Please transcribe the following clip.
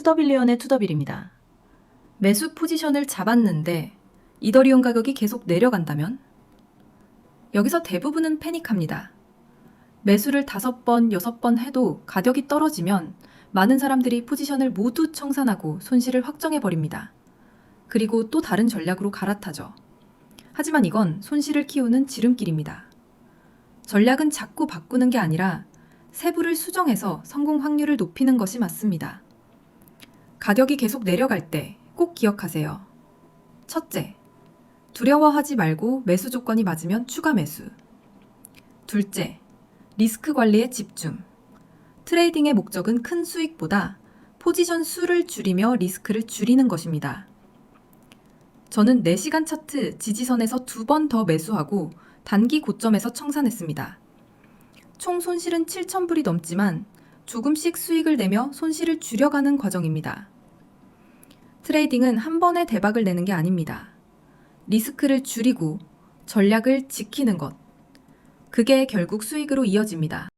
투더빌리언의 투더빌입니다. 매수 포지션을 잡았는데 이더리움 가격이 계속 내려간다면? 여기서 대부분은 패닉합니다. 매수를 다섯 번, 여섯 번 해도 가격이 떨어지면 많은 사람들이 포지션을 모두 청산하고 손실을 확정해버립니다. 그리고 또 다른 전략으로 갈아타죠. 하지만 이건 손실을 키우는 지름길입니다. 전략은 자꾸 바꾸는 게 아니라 세부를 수정해서 성공 확률을 높이는 것이 맞습니다. 가격이 계속 내려갈 때 꼭 기억하세요. 첫째, 두려워하지 말고 매수 조건이 맞으면 추가 매수. 둘째, 리스크 관리에 집중. 트레이딩의 목적은 큰 수익보다 포지션 수를 줄이며 리스크를 줄이는 것입니다. 저는 4시간 차트 지지선에서 두 번 더 매수하고 단기 고점에서 청산했습니다. 총 손실은 7,000불이 넘지만 조금씩 수익을 내며 손실을 줄여가는 과정입니다. 트레이딩은 한 번에 대박을 내는 게 아닙니다. 리스크를 줄이고 전략을 지키는 것. 그게 결국 수익으로 이어집니다.